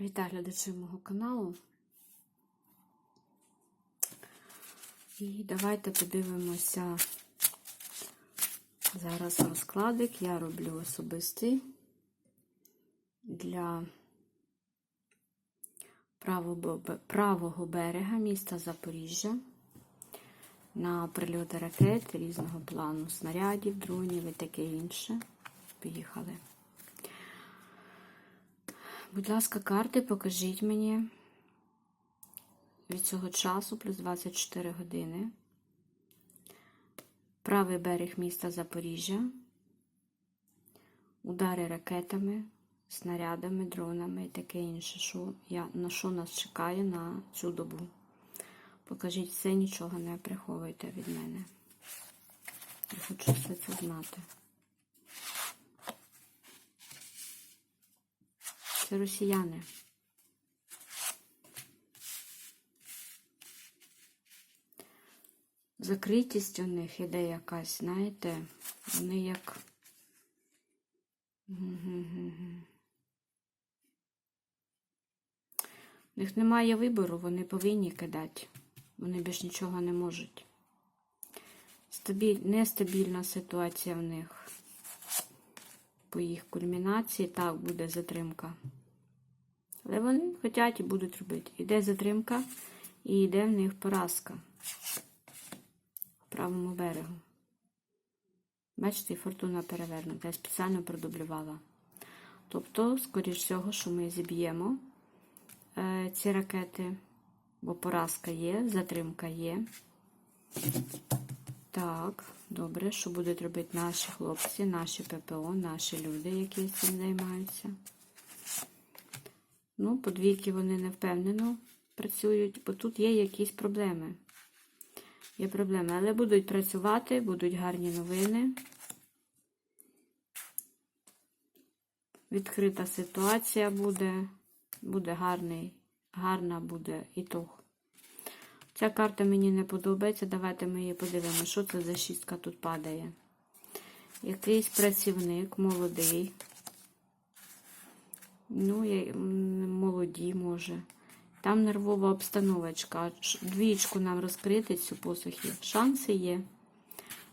Вітаю глядачів мого каналу. І давайте подивимося зараз розкладик. Я роблю особистий для правого берега міста Запоріжжя на прильоти ракет різного плану, снарядів, дронів і таке інше. Поїхали. Будь ласка, карти покажіть мені від цього часу плюс 24 години. Правий берег міста Запоріжжя. Удари ракетами, снарядами, дронами і таке інше. Що я, на що нас чекає на цю добу? Покажіть все, нічого не приховуйте від мене. Я хочу все це знати. Це росіяни. Закритість у них іде якась, знаєте, вони як. У них немає вибору, вони повинні кидати. Вони більш нічого не можуть. Стабіль... Нестабільна ситуація в них. По їх кульмінації так буде затримка. Але вони хочуть і будуть робити. Іде затримка і йде в них поразка в правому берегу. Бачите, фортуна перевернута. Я спеціально продублювала. Тобто, скоріш всього, що ми зіб'ємо е, ці ракети, бо поразка є, затримка є. Так, добре, що будуть робити наші хлопці, наші ППО, наші люди, які цим займаються. Ну, подвійки вони не впевнено працюють, бо тут є якісь проблеми. Є проблеми, але будуть працювати, будуть гарні новини. Відкрита ситуація буде, буде гарний, гарна буде ітог. Ця карта мені не подобається. Давайте ми її подивимося, що це за шістка тут падає. Якийсь працівник молодий. Ну, я, молоді, може. Там нервова обстановочка. Двічку нам розкрити цю посухи. Шанси є.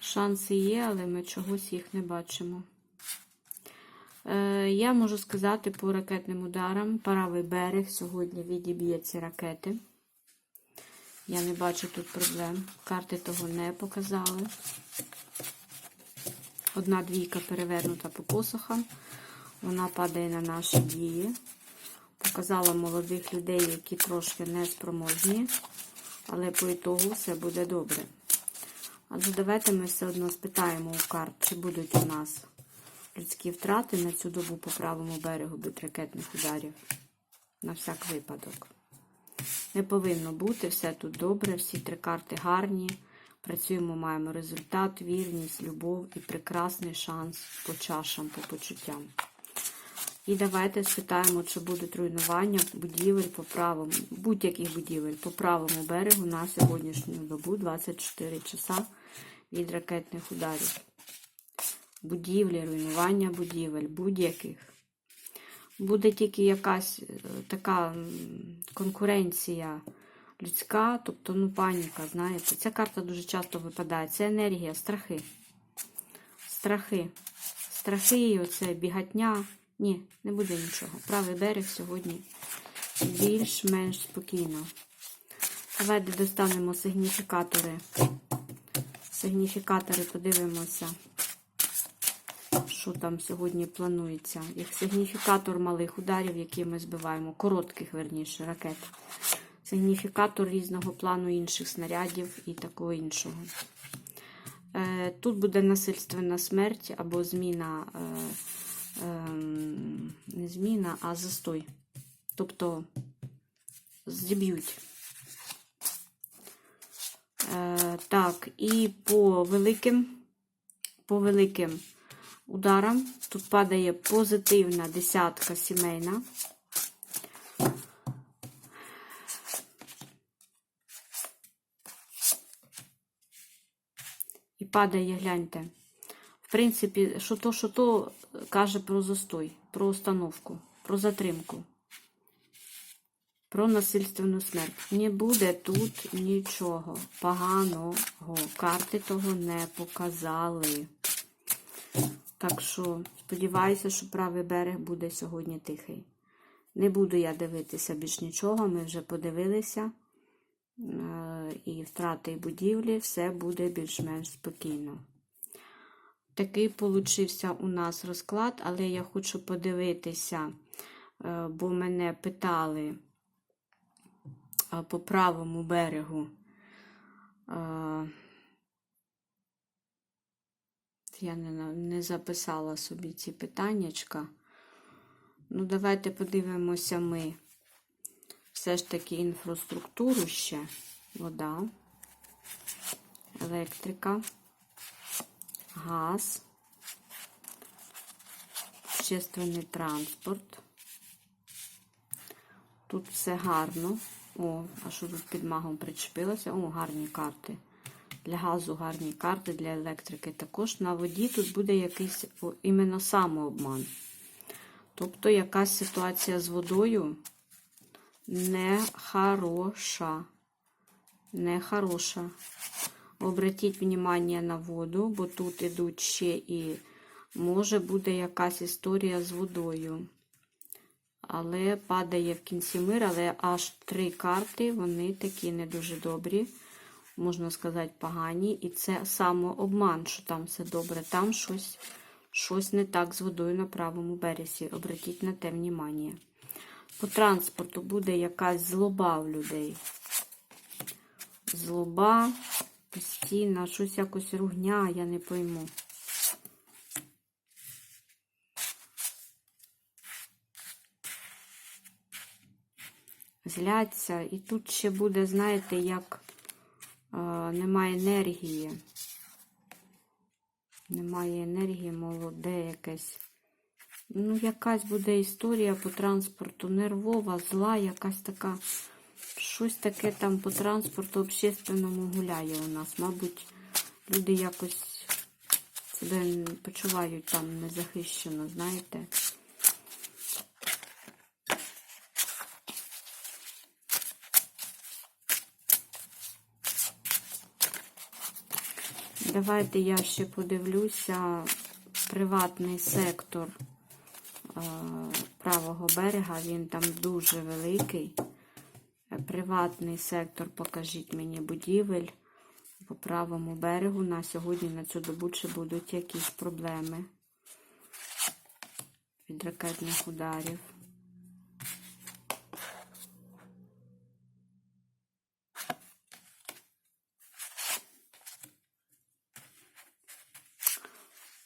Шанси є, але ми чогось їх не бачимо. Е, Я можу сказати по ракетним ударам. Правий берег сьогодні відіб'є ці ракети. Я не бачу тут проблем. Карти того не показали. Одна двійка перевернута по посухам. Вона падає на наші дії. Показала молодих людей, які трошки неспроможні, але по ітогу все буде добре. Але давайте ми все одно спитаємо у карт, чи будуть у нас людські втрати на цю добу по правому берегу від ракетних ударів. На всяк випадок. Не повинно бути, все тут добре, всі три карти гарні. Працюємо, маємо результат, вірність, любов і прекрасний шанс по чашам, по почуттям. І давайте спитаємо, чи будуть руйнування будівель по правому, будь-яких будівель по правому берегу на сьогоднішню добу 24 часа від ракетних ударів. Будівлі, руйнування будівель, будь-яких. Буде тільки якась така конкуренція людська, тобто ну, паніка, знаєте. Ця карта дуже часто випадає. Це енергія, страхи. Страхи. Страхи і оце бігатня. Ні, не буде нічого. Правий берег сьогодні більш-менш спокійно. Давайте достанемо сигніфікатори. Сигніфікатори подивимося, що там сьогодні планується. Як сигніфікатор малих ударів, які ми збиваємо, коротких, верніше, ракет. Сигніфікатор різного плану інших снарядів і такого іншого. Тут буде насильственна смерть або зміна. Не зміна, а застой. Тобто зіб'ють. Е, так, і по великим, по великим ударам тут падає позитивна десятка сімейна. І падає, гляньте. Принципі, що то, що то каже про застой, про установку, про затримку. Про насильственну смерть. Не буде тут нічого поганого. Карти того не показали. Так що, сподіваюся, що правий берег буде сьогодні тихий. Не буду я дивитися більш нічого, ми вже подивилися. Е, І втрати будівлі, все буде більш-менш спокійно. Такий получився у нас розклад, але я хочу подивитися, е, бо мене питали е, по правому берегу. е, Я не, записала собі ці питаннячка. Ну, давайте подивимося ми все ж таки інфраструктуру ще. Вода, електрика, газ, общественний транспорт. Тут все гарно. О, а що тут під магом причепилося? О, гарні карти. Для газу гарні карти, для електрики також. На воді тут буде якийсь іменно самообман. Тобто якась ситуація з водою нехороша. Нехороша. Обратіть внимание на воду, бо тут ідуть ще і може буде якась історія з водою. Але падає в кінці мир, але аж три карти, вони такі не дуже добрі, можна сказати, погані. І це самообман, що там все добре. Там щось, щось не так з водою на правому березі. Обратіть на те внимание. По транспорту буде якась злоба в людей. Злоба, постійна, щось якось ругня, я не пойму. Зляться. І тут ще буде, знаєте, як е, немає енергії. Немає енергії, молоде якесь. Ну, якась буде історія по транспорту, нервова, зла, якась така. Щось таке там по транспорту общественному гуляє у нас. Мабуть, люди якось себе почувають там незахищено, знаєте. Давайте я ще подивлюся приватний сектор е, правого берега. Він там дуже великий. Приватний сектор, покажіть мені будівель по правому берегу. На сьогодні на цю добу чи будуть якісь проблеми від ракетних ударів.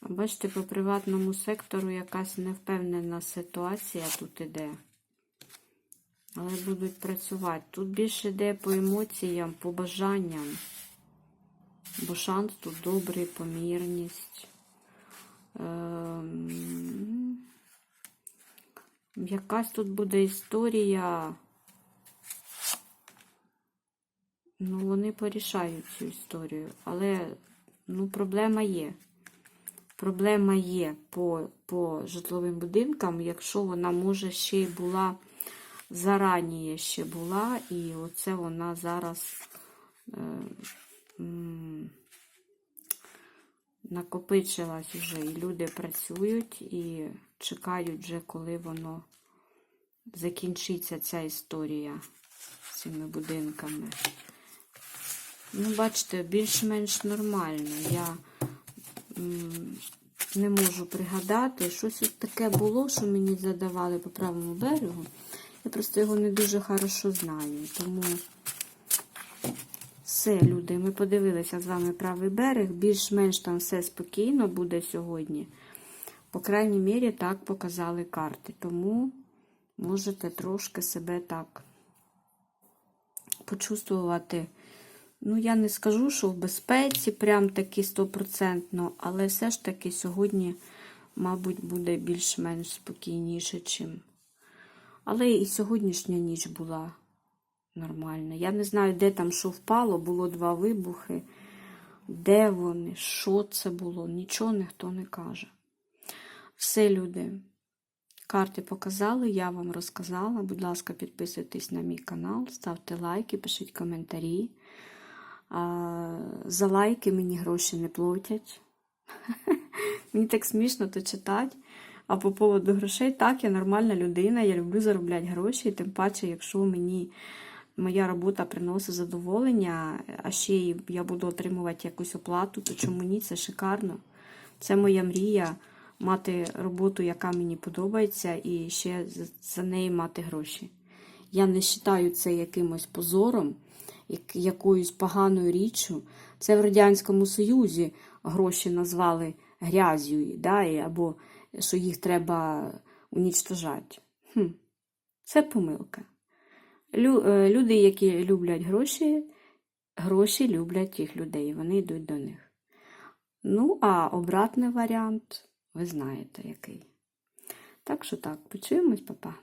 Бачите, по приватному сектору якась невпевнена ситуація тут іде. Але будуть працювати. Тут більше йде по емоціям, по бажанням. Бо шанс тут добрий, помірність. Ем... Якась тут буде історія. Ну, вони порішають цю історію. Але, ну, проблема є. Проблема є по, по житловим будинкам, якщо вона може ще й була зараніє ще була, і оце вона зараз е, накопичилась вже. І люди працюють і чекають вже, коли воно закінчиться ця історія з цими будинками. Ну, бачите, більш-менш нормально. Я не можу пригадати. Щось таке було, що мені задавали по правому берегу. Я просто його не дуже хорошо знаю. Тому все, люди, ми подивилися з вами правий берег. Більш-менш там все спокійно буде сьогодні. По крайній мірі, так показали карти. Тому можете трошки себе так почувствувати. Ну, я не скажу, що в безпеці, прям таки стопроцентно, але все ж таки сьогодні, мабуть, буде більш-менш спокійніше, чим. Але і сьогоднішня ніч була нормальна. Я не знаю, де там що впало, було два вибухи. Де вони, що це було, нічого ніхто не каже. Все, люди. Карти показали, я вам розказала. Будь ласка, підписуйтесь на мій канал, ставте лайки, пишіть коментарі. За лайки мені гроші не платять. Мені так смішно то читати. А по поводу грошей, так, я нормальна людина, я люблю заробляти гроші, і тим паче, якщо мені моя робота приносить задоволення, а ще я буду отримувати якусь оплату, то чому ні? Це шикарно. Це моя мрія мати роботу, яка мені подобається, і ще за- за неї мати гроші. Я не вважаю це якимось позором, якоюсь поганою річчю. Це в Радянському Союзі гроші назвали грязю, да, або що їх треба унічтожати. Хм. Це помилка. Лю- е, люди, які люблять гроші, гроші люблять тих людей, вони йдуть до них. Ну, а обратний варіант, ви знаєте який. Так що так, почуємось, папа.